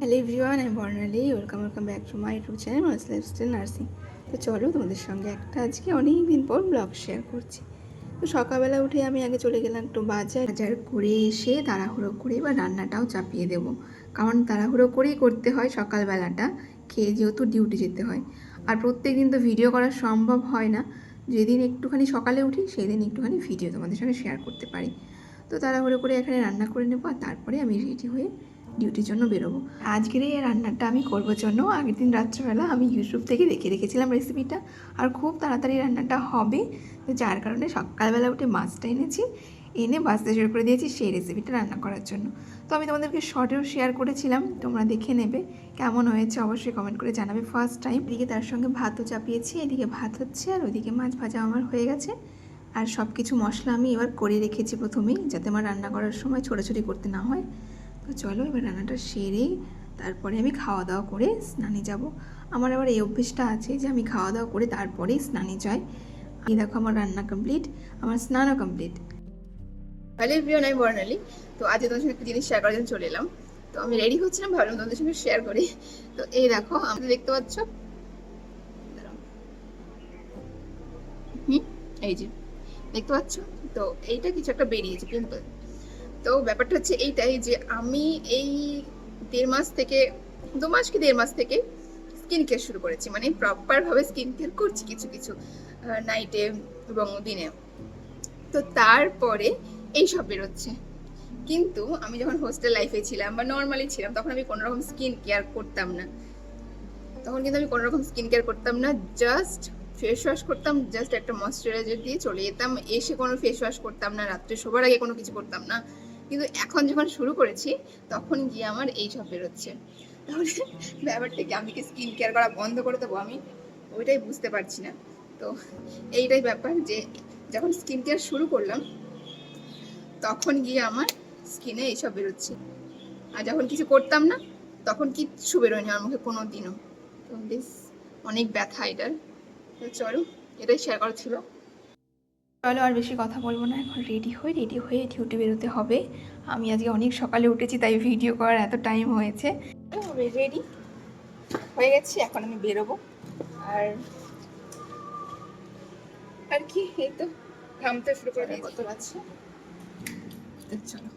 Hello everyone আমি Barnali welcome welcome back to my YouTube channel mass lifestyle nursing তো চলো তোমাদের সঙ্গে একটা আজকে অনেক দিন পর ব্লগ শেয়ার করছি। তো সকালবেলা উঠে আমি আগে চলে গেলাম একটু বাজার। বাজার করে এসে তাড়াহুড়ো করে বা রান্নাটাও চাপিয়ে দেব। কারণ তাড়াহুড়ো করেই করতে হয় সকালবেলাটা, খেয়ে যেহেতু ডিউটি যেতে হয়। আর প্রত্যেক দিন তো ভিডিও করা সম্ভব হয় না। যেদিন একটুখানি সকালে উঠি সেই দিন একটুখানি ভিডিও তোমাদের সঙ্গে শেয়ার করতে পারি। তো তাড়াহুড়ো করে এখানে রান্না করে নেব আর তারপরে আমি রেডি হয়ে ডিউটির জন্য বেরোবো। আজকের এই রান্নাটা আমি করব জন্য। আগের দিন রাত্রেবেলা আমি ইউটিউব থেকে দেখে রেখেছিলাম রেসিপিটা আর খুব তাড়াতাড়ি রান্নাটা হবে। তো যার কারণে সকালবেলা উঠে মাছটা এনেছি। এনে বাঁচতে শুরু করে দিয়েছি সেই রেসিপিটা রান্না করার জন্য। তো আমি তোমাদেরকে শর্টেও শেয়ার করেছিলাম। তোমরা দেখে নেবে কেমন হয়েছে। অবশ্যই কমেন্ট করে জানাবে ফার্স্ট টাইম এদিকে তার সঙ্গে ভাতও চাপিয়েছি। এদিকে ভাত হচ্ছে আর ওইদিকে মাছ ভাজা আমার হয়ে গেছে। আর সব কিছু মশলা আমি এবার করে রেখেছি প্রথমেই, যাতে আমার রান্না করার সময় ছোটাছুটি করতে না হয়। তো চলো, এবার রান্নাটা সেরে তারপরে আমি খাওয়া দাওয়া করে স্নানে যাব। আমার আবার এই অভ্যেসটা আছে যে আমি খাওয়া দাওয়া করে তারপরেই স্নানে যাই। এই দেখো আমার রান্না কমপ্লিট আমার স্নানও কমপ্লিট হ্যালো এভরিওয়ান আমি বর্ণালী তো আজকে তোমাদের সঙ্গে একটা জিনিস শেয়ার করার জন্য চলে এলাম। তো আমি রেডি হচ্ছিলাম, ভাবলাম তোমাদের সঙ্গে শেয়ার করি। তো এই দেখো, আমাদের দেখতে পাচ্ছ। হুম, এই যে, দেখতে পাচ্ছ? তো এইটা কিছু একটা বেরিয়েছে পিম্পল তো ব্যাপারটা হচ্ছে এইটাই যে আমি এই দেড় মাস থেকে, দু মাস কি দেড় মাস থেকে স্কিন কেয়ার শুরু করেছি। মানে প্রপারভাবে স্কিন কেয়ার করছি কিছু কিছু নাইটে এবং দিনে। তো তারপরে এই সব বেরোচ্ছে। কিন্তু আমি যখন হোস্টেল লাইফে ছিলাম বা নর্মালি ছিলাম, তখন আমি কোনো রকম স্কিন কেয়ার করতাম না। তখন কিন্তু আমি কোনো রকম স্কিন কেয়ার করতাম না জাস্ট ফেস ওয়াশ করতাম জাস্ট একটা ময়শ্চারাইজার দিয়ে চলে যেতাম, এসে কোনো ফেস ওয়াশ করতাম না, রাত্রে শোবার আগে কোনো কিছু করতাম না। কিন্তু এখন যখন শুরু করেছি, তখন গিয়ে আমার এই সব বেরোচ্ছে। তাহলে ব্যাপারটা কি, আমি কি স্কিন কেয়ার করা বন্ধ করে দেবো? আমি ওইটাই বুঝতে পারছি না। তো এইটাই ব্যাপার যে, যখন স্কিন কেয়ার শুরু করলাম, তখন গিয়ে আমার স্কিনে এইসব বেরোচ্ছে। আর যখন কিছু করতাম না, তখন কিচ্ছু বেরোয়নি আমার মুখে কোনো দিনও তো বেশ, অনেক ব্যথা এটার। তো চলো, এটাই শেয়ার করা ছিল। চলো আর বেশি কথা বলব না এখন রেডি হয়ে রেডি হয়ে ডিউটি বেরোতে হবে। আমি আজকে অনেক সকালে উঠেছি তাই ভিডিও করার এত টাইম হয়েছে। রেডি হয়ে গেছি এখন আমি বেরোবো। আর আর কি এই তো ঘামতে শুরু করে কত আছে চলো।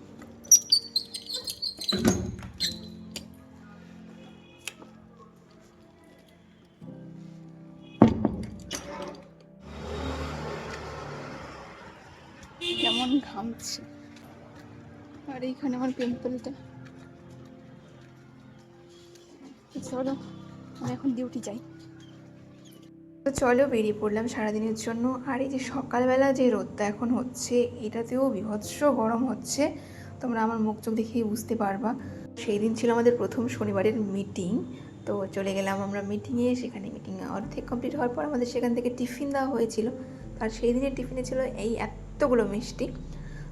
ঘামছে আর এইখানে আমার পিম্পলটা চলো, আমি এখন ডিউটি যাই। তো চলো বেরিয়ে পড়লাম সারাদিনের জন্য। আর এই যে সকালবেলা যে রোদটা এখন হচ্ছে, এটাতেও বিভৎস গরম হচ্ছে। তোমরা আমার মুখ চোখ দেখেই বুঝতে পারবা। সেই দিন ছিল আমাদের প্রথম শনিবারের মিটিং তো চলে গেলাম আমরা মিটিংয়ে সেখানে মিটিং অর্ধেক কমপ্লিট হওয়ার পর আমাদের সেখান থেকে টিফিন দেওয়া হয়েছিল। আর সেই দিনের টিফিনে ছিল এই এতগুলো মিষ্টি।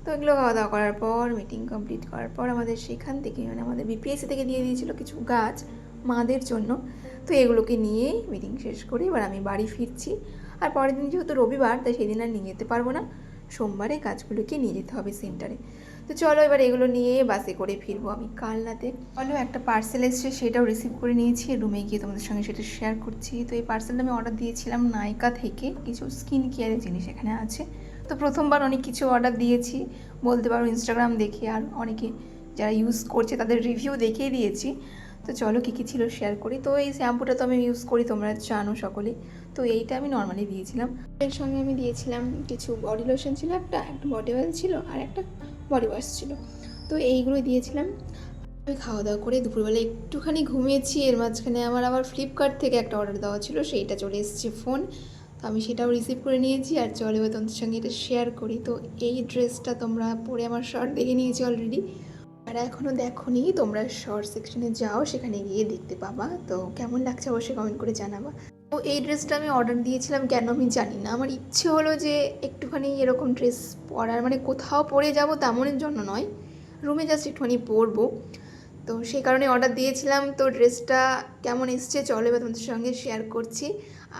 তো এগুলো খাওয়া দাওয়া করার পর মিটিং কমপ্লিট করার পর আমাদের সেখান থেকে মানে আমাদের বিপিএসসি থেকে দিয়ে দিয়েছিল কিছু গাছ মাদের জন্য। তো এগুলোকে নিয়েই মিটিং শেষ করে এবার আমি বাড়ি ফিরছি। আর পরের দিন যেহেতু রবিবার, তাই সেদিন আর নিয়ে যেতে পারব না। সোমবারে গাছগুলোকে নিয়ে যেতে হবে সেন্টারে তো চলো এবার এগুলো নিয়ে বাসে করে ফিরবো আমি কালনাতে। চলো একটা পার্সেল এসছে, সেটাও রিসিভ করে নিয়েছি। রুমে গিয়ে তোমাদের সঙ্গে সেটা শেয়ার করছি। তো এই পার্সেলটা আমি অর্ডার দিয়েছিলাম নাইকা থেকে। কিছু স্কিন কেয়ারের জিনিস এখানে আছে। তো প্রথমবার অনেক কিছু অর্ডার দিয়েছি। বলতে পারো ইনস্টাগ্রাম দেখে আর অনেকে যারা ইউজ করছে তাদের রিভিউ দেখেই দিয়েছি। তো চলো কী কী ছিল শেয়ার করি। তো এই শ্যাম্পুটা তো আমি ইউজ করি, তোমরা জানো সকলে। তো এইটা আমি নর্মালি দিয়েছিলাম। এর সঙ্গে আমি দিয়েছিলাম কিছু বডি লোশন ছিল, একটা একটা বডি অয়েল ছিল আর একটা বডি ওয়াশ ছিল। তো এইগুলো দিয়েছিলাম। আমি খাওয়া দাওয়া করে দুপুরবেলা একটুখানি ঘুমিয়েছি, এর মাঝখানে আমার আবার ফ্লিপকার্ট থেকে একটা অর্ডার দেওয়া ছিল, সেইটা চলে এসেছে ফোন তো আমি সেটাও রিসিভ করে নিয়েছি আর চলে এবার তোমাদের সঙ্গে এটা শেয়ার করি। তো এই ড্রেসটা তোমরা পরে আমার শর্ট দেখে নিয়েছি অলরেডি আর এখনও দেখোনি তোমরা শর্ট সেকশনে যাও, সেখানে গিয়ে দেখতে পাবা। তো কেমন লাগছে অবশ্যই কমেন্ট করে জানাবা। তো এই ড্রেসটা আমি অর্ডার দিয়েছিলাম কেন আমি জানি না। আমার ইচ্ছে হলো যে একটুখানি এরকম ড্রেস পরার মানে কোথাও পরে যাব তেমনের জন্য নয়। রুমে জাস্ট একটুখানি পরবো। তো সেই কারণে অর্ডার দিয়েছিলাম। তো ড্রেসটা কেমন এসছে চলো এবার তোমাদের সঙ্গে শেয়ার করছি।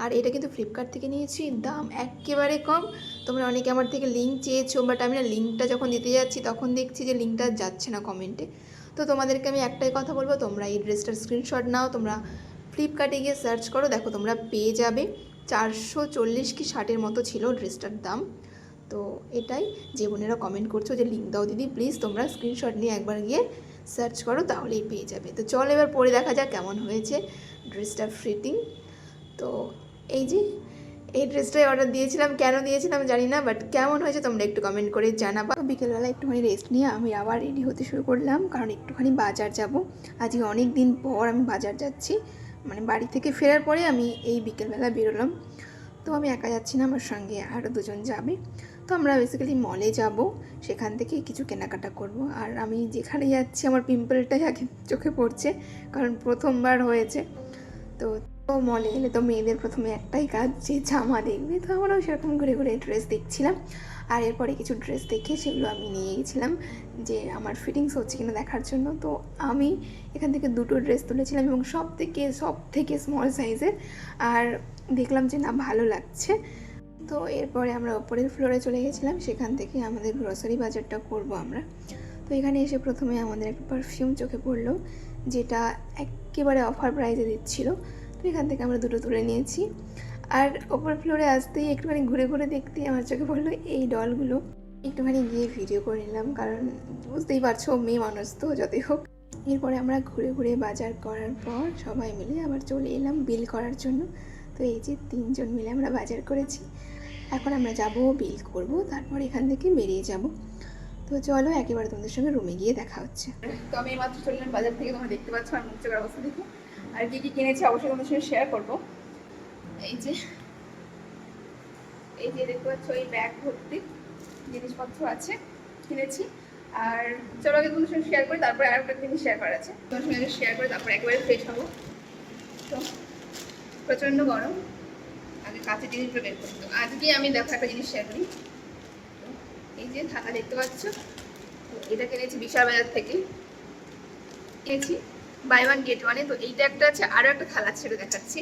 আর এটা কিন্তু ফ্লিপকার্ট থেকে নিয়েছি, দাম একেবারে কম। তোমরা অনেকে আমার থেকে লিঙ্ক চেয়েছো বাট আমি না লিঙ্কটা যখন দিতে যাচ্ছি, তখন দেখছি যে লিঙ্কটা যাচ্ছে না কমেন্টে তো তোমাদেরকে আমি একটাই কথা বলব, তোমরা এই ড্রেসটার স্ক্রিনশট নাও, তোমরা ফ্লিপকার্টে গিয়ে সার্চ করো, দেখো তোমরা পেয়ে যাবে চারশো চল্লিশ কি ষাটের মতো ছিল ড্রেসটার দাম। তো এটাই, যে বোনেরা কমেন্ট করছ যে লিঙ্ক দাও দিদি প্লিজ তোমরা স্ক্রিনশট নিয়ে একবার গিয়ে সার্চ করো, তাহলেই পেয়ে যাবে। তো চল এবার পরে দেখা যাক কেমন হয়েছে ড্রেসটার ফিটিং তো এই যে, এই ড্রেসটাই অর্ডার দিয়েছিলাম। কেন দিয়েছিলাম জানি না বাট কেমন হয়েছে তোমরা একটু কমেন্ট করে জানাবা। বিকেলবেলা একটুখানি রেস্ট নিয়ে আমি আবার রেডি হতে শুরু করলাম, কারণ একটুখানি বাজার যাব। আজকে অনেক দিন পর আমি বাজার যাচ্ছি। মানে বাড়ি থেকে ফেরার পরে আমি এই বিকেলবেলা বেরোলাম। তো আমি একা যাচ্ছি না, আমার সঙ্গে আরও দুজন যাবে। তো আমরা বেসিক্যালি মলে যাব, সেখান থেকে কিছু কেনাকাটা করব। আর আমি যেখানে যাচ্ছি, আমার পিম্পলটাই আগে চোখে পড়ছে, কারণ প্রথমবার হয়েছে। তো তো মলে এলে তো মেয়েদের প্রথমে একটাই কাজ যে জামা দেখবে। তো আমরাও সেরকম ঘুরে ঘুরে ড্রেস দেখছিলাম। আর এরপরে কিছু ড্রেস দেখে সেগুলো আমি নিয়ে গেছিলাম যে আমার ফিটিংস হচ্ছে কিনা দেখার জন্য। তো আমি এখান থেকে দুটো ড্রেস তুলেছিলাম এবং সব থেকে সব থেকে স্মল সাইজের আর দেখলাম যে না, ভালো লাগছে। তো এরপরে আমরা ওপরের ফ্লোরে চলে গেছিলাম। সেখান থেকে আমাদের গ্রসারি বাজারটা করব আমরা। তো এখানে এসে প্রথমে আমাদের একটা পারফিউম চোখে পড়ল, যেটা একেবারে অফার প্রাইসে দিচ্ছিল। তো এখান থেকে আমরা দুটো তুলে নিয়েছি। আর ওপর ফ্লোরে আসতেই একটুখানি ঘুরে ঘুরে দেখতেই আমার চোখে পড়ল এই ডলগুলো একটুখানি গিয়ে ভিডিও করে নিলাম, কারণ বুঝতেই পারছ মেয়ে মানুষ তো, যতই হোক। এরপরে আমরা ঘুরে ঘুরে বাজার করার পর সবাই মিলে আবার চলে এলাম বিল করার জন্য। তো এই যে তিনজন মিলে আমরা বাজার করেছি। এখন আমরা যাব বিল করব, তারপর এখান থেকে বেরিয়ে যাব। তো চলো একেবারে তোমাদের সঙ্গে রুমে গিয়ে দেখা হচ্ছে। তো আমি মাত্র চললাম বাজার থেকে, তোমরা দেখতে পাচ্ছ আর মুখ চোখের অবস্থা দেখো। আর কি কি কিনেছি অবশ্যই তোমাদের সঙ্গে শেয়ার করব। এই যে এই যে দেখতে পাচ্ছ, এই ব্যাগ ভর্তি জিনিসপত্র আছে, কিনেছি। আর চলো আগে তোমাদের সঙ্গে শেয়ার করি, তারপরে আর একটা জিনিস শেয়ার করার আছে। তোমার সঙ্গে শেয়ার করে, তারপর একবারে ফ্রেশ হব। তো, প্রচণ্ড গরম। আগে কাঁচের জিনিসগুলো বের করতো আজকে আমি দেখো একটা জিনিস শেয়ার করি। এই যে থাকা দেখতে পাচ্ছ, এটা কিনেছি বিশাল বাজার থেকে। কিনেছি। বাই ওয়ান গেট ওয়ানে তো এইটা একটা আছে আরও একটা থালা সেটা দেখাচ্ছি।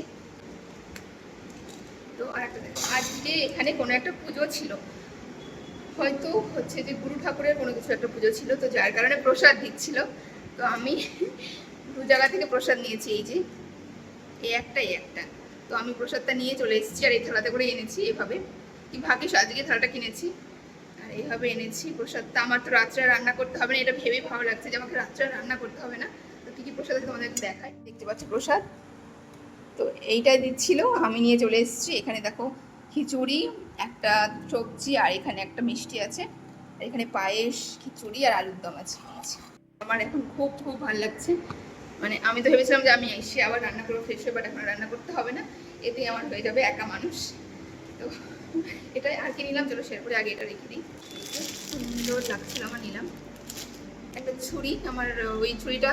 তো আর একটা আজকে এখানে কোনো একটা পুজো ছিল। হয়তো হচ্ছে যে গুরু ঠাকুরের কোনো কিছু একটা পুজো ছিল, তো যার কারণে প্রসাদ দিচ্ছিল। তো আমি দু জায়গা থেকে প্রসাদ নিয়েছি, এই যে। এই একটা এই একটা। তো আমি প্রসাদটা নিয়ে চলে এসেছি আর এই থালাতে করে এনেছি এভাবে। কি ভাগ্যিস, আজকে থালাটা কিনেছি। আর এইভাবে এনেছি প্রসাদটা। আমার তো রাত্রে রান্না করতে হবে না, এটা ভেবেই ভালো লাগছে যে আমাকে রাত্রে রান্না করতে হবে না। কী কী প্রসাদ আছে তোমাদেরকে দেখাই। দেখতে পাচ্ছি প্রসাদ। তো এইটাই দিচ্ছিল, আমি নিয়ে চলে এসেছি। এখানে দেখো খিচুড়ি, একটা সবজি আর এখানে একটা মিষ্টি আছে। আর এখানে পায়েস, খিচুড়ি আর আলুর দম আছে। আমার এখন খুব খুব ভালো লাগছে। মানে আমি তো ভেবেছিলাম যে আমি এসে আবার রান্না করব ফ্রেশ হয়ে বাট এখন রান্না করতে হবে না। এতেই আমার হয়ে যাবে একা মানুষ। তো এটাই আর কি নিলাম, চলো শেয়ার করে আগে এটা রেখে দিই। সুন্দর লাগছিল, আমার নিলাম। ছুরি, আমার ওই ছুরিটা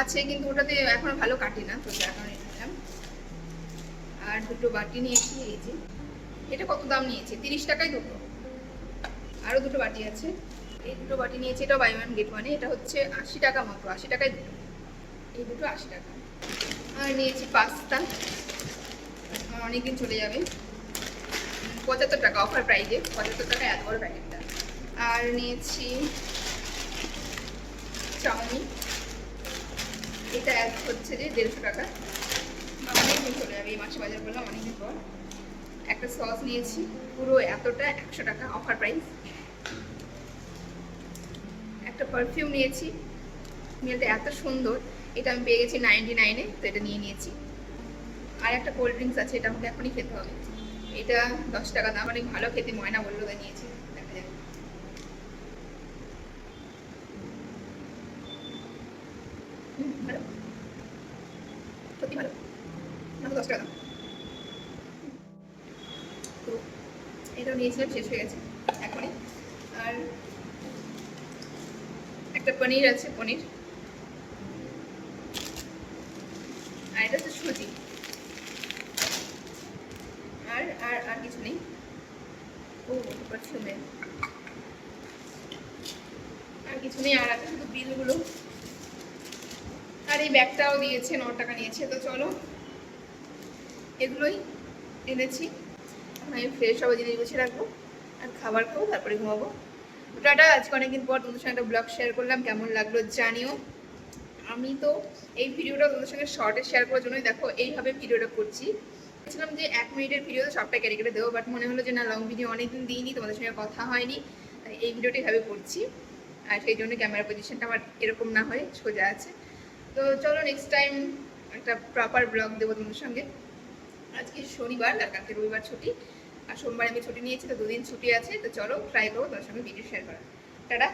আছে, কিন্তু ওটাতে এখন ভালো কাটে না, তো যার কারণে নিলাম। আর দুটো বাটি নিয়েছি, এই যে। এটা কত দাম নিয়েছে? তিরিশ টাকায় দুটো। আরও দুটো বাটি আছে। এই দুটো বাটি নিয়েছি এটা বাই ওয়ান গেট ওয়ানে এটা হচ্ছে আশি টাকা মতো আশি টাকায় দুটো। এই দুটো আশি টাকা। আর নিয়েছি পাস্তা। আমার অনেকদিন চলে যাবে। পঁচাত্তর টাকা অফার প্রাইজে পঁচাত্তর টাকা এত বড় প্যাকেটটা আর নিয়েছি চাউমিন। এটা হচ্ছে যে দেড়শো টাকা। অনেকদিন চলে যাবে এই মাসে বাজার করলাম, অনেকদিন পর। একটা সস নিয়েছি, পুরো এতটা একশো টাকা অফার প্রাইস একটা পারফিউম নিয়েছি মেলটা এত সুন্দর। এটা আমি পেয়ে গেছি নাইনটি নাইনে তো এটা নিয়ে নিয়েছি। আর একটা কোল্ড ড্রিঙ্কস আছে, এটা আমাকে এখনই খেতে হবে। এটা দশ টাকা দাম, অনেক ভালো খেতে, ময়না বলল নিয়েছি দেখা যাক হুম, ভালো সত্যি ভালো আমাকে দশ টাকা তো এটাও নিয়েছিলাম শেষ হয়ে গেছে এখনই আর একটা পনির আছে পনির আর এটা হচ্ছে সুজি আর আর আর কিছু নেই ও পারফিউমে আর কিছু নেই আর আছে শুধু বিলগুলো আর এই ব্যাগটাও দিয়েছে, ন টাকা নিয়েছে। তো চলো, এগুলোই এনেছি। আমি ফ্রেশ হব, জিনিস গুছিয়ে রাখব, আর খাবার খাব, তারপরে ঘুমাবো। টাটা, আজকে অনেকদিন পর তোমাদের সঙ্গে একটা ব্লগ শেয়ার করলাম, কেমন লাগল জানিও। আমি তো এই ভিডিওটা তোমাদের সঙ্গে শর্টে শেয়ার করার জন্যই দেখো, এইভাবে ভিডিওটা করছি। বলছিলাম যে এক মিনিটের ভিডিও তো সবটা কেটে কেটে দেবো বাট মনে হলো যে না লং ভিডিও অনেকদিন দিইনি, তোমাদের সঙ্গে কথা হয়নি এই ভিডিওটা এভাবে করছি। আর সেই জন্য ক্যামেরা পজিশনটা আমার এরকম না হয় সোজা আছে। তো চলো নেক্সট টাইম একটা প্রপার ব্লগ দেবো তোমাদের সঙ্গে। আজকে শনিবার আর কালকে রবিবার ছুটি। আর সোমবার আমি ছুটি নিয়েছি, তো দুদিন ছুটি আছে। তো চলো ট্রাই করব তোমার সঙ্গে ভিডিও শেয়ার করা টাটা।